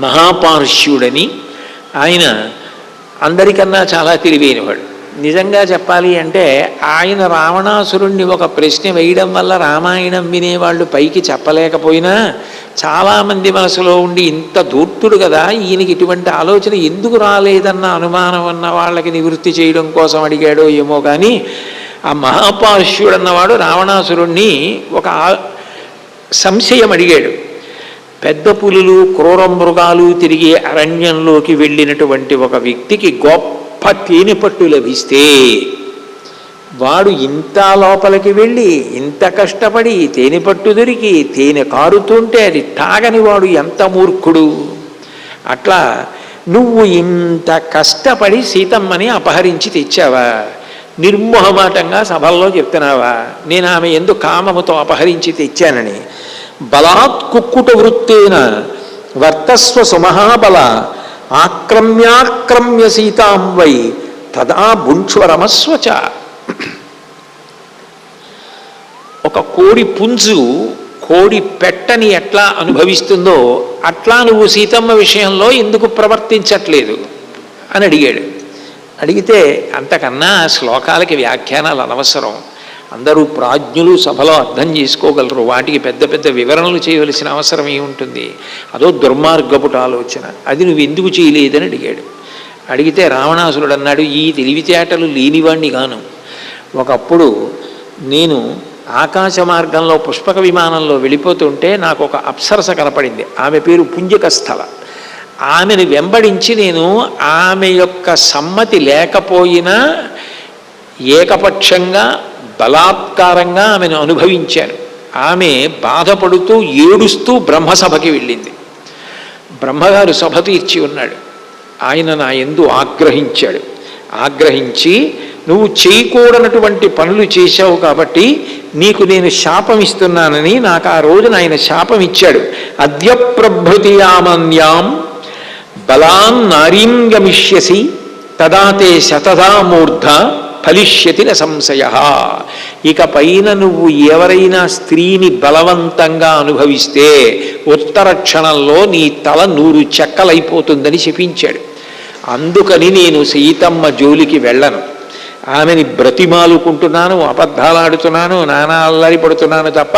మహాపార్ష్యుడని ఆయన అందరికన్నా చాలా తెలివైనవాడు. నిజంగా చెప్పాలి అంటే ఆయన రావణాసురుణ్ణి ఒక ప్రశ్న వేయడం వల్ల రామాయణం వినేవాళ్ళు పైకి చెప్పలేకపోయినా చాలామంది మనసులో ఉండి ఇంత దూర్తుడు కదా ఈయనకి ఇటువంటి ఆలోచన ఎందుకు రాలేదన్న అనుమానం ఉన్న వాళ్ళకి నివృత్తి చేయడం కోసం అడిగాడో ఏమో కానీ ఆ మహాపార్ష్యుడు అన్నవాడు రావణాసురుణ్ణి ఒక సంశయం అడిగాడు. పెద్ద పులులు క్రూర మృగాలు తిరిగే అరణ్యంలోకి వెళ్ళినటువంటి ఒక వ్యక్తికి గొప్ప తేనెపట్టు లభిస్తే వాడు ఇంత లోపలికి వెళ్ళి ఇంత కష్టపడి తేనె పట్టు దొరికి తేనె కారుతుంటే అది తాగని వాడు ఎంత మూర్ఖుడు? అట్లా నువ్వు ఇంత కష్టపడి సీతమ్మని అపహరించి తెచ్చావా? నిర్మోహమాటంగా సభల్లో చెప్తున్నావా? నేను ఆమె ఎందుకు కామముతో అపహరించి తెచ్చానని. బలాత్ కుక్కుట వృత్తేన వర్తస్వ సుమహాబల ఆక్రమ్యాక్రమ్య సీతాం వై తదా భుంక్ష్వరమస్వచ ఒక కోడి పుంజు కోడి పెట్టని ఎట్లా అనుభవిస్తుందో అట్లా నువ్వు సీతమ్మ విషయంలో ఎందుకు ప్రవర్తించట్లేదు? అని అడిగాడు. అడిగితే అంతకన్నా శ్లోకాలకి వ్యాఖ్యానాలు అనవసరం. అందరూ ప్రాజ్ఞులు సభలో అర్థం చేసుకోగలరు. వాటికి పెద్ద పెద్ద వివరణలు చేయవలసిన అవసరం ఏముంటుంది? అదో దుర్మార్గపుట ఆలోచన. అది నువ్వు ఎందుకు చేయలేదని అడిగాడు. అడిగితే రావణాసురుడు అన్నాడు ఈ తెలివితేటలు లేనివాణ్ణి గాను. ఒకప్పుడు నేను ఆకాశ మార్గంలో పుష్పక విమానంలో వెళ్ళిపోతుంటే నాకు ఒక అప్సరస కనపడింది. ఆమె పేరు పుంజకస్థల. ఆమెను వెంబడించి నేను ఆమె యొక్క సమ్మతి లేకపోయినా ఏకపక్షంగా బలాత్కారంగా ఆమెను అనుభవించారు. ఆమె బాధపడుతూ ఏడుస్తూ బ్రహ్మసభకి వెళ్ళింది. బ్రహ్మగారు సభ తీర్చి ఉన్నాడు. ఆయన నా ఎందు ఆగ్రహించాడు. ఆగ్రహించి నువ్వు చేయకూడనటువంటి పనులు చేశావు కాబట్టి నీకు నేను శాపం ఇస్తున్నానని నాకు ఆ రోజున ఆయన శాపం ఇచ్చాడు అద్య ప్రభృతియామన్యాం బలాన్ నారీం గమిష్యసి తదాతే శతదా మూర్ధ ఫలిష్యతి న సంశయ. ఇక పైన నువ్వు ఎవరైనా స్త్రీని బలవంతంగా అనుభవిస్తే ఉత్తర క్షణంలో నీ తల నూరు చెక్కలైపోతుందని శపించాడు అందుకని నేను సీతమ్మ జోలికి వెళ్ళను. ఆమెని బ్రతిమాలుకుంటున్నాను అబద్ధాలాడుతున్నాను నానా అల్లరి పడుతున్నాను తప్ప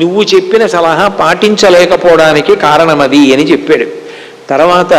నువ్వు చెప్పిన సలహా పాటించలేకపోవడానికి కారణమది అని చెప్పాడు. తర్వాత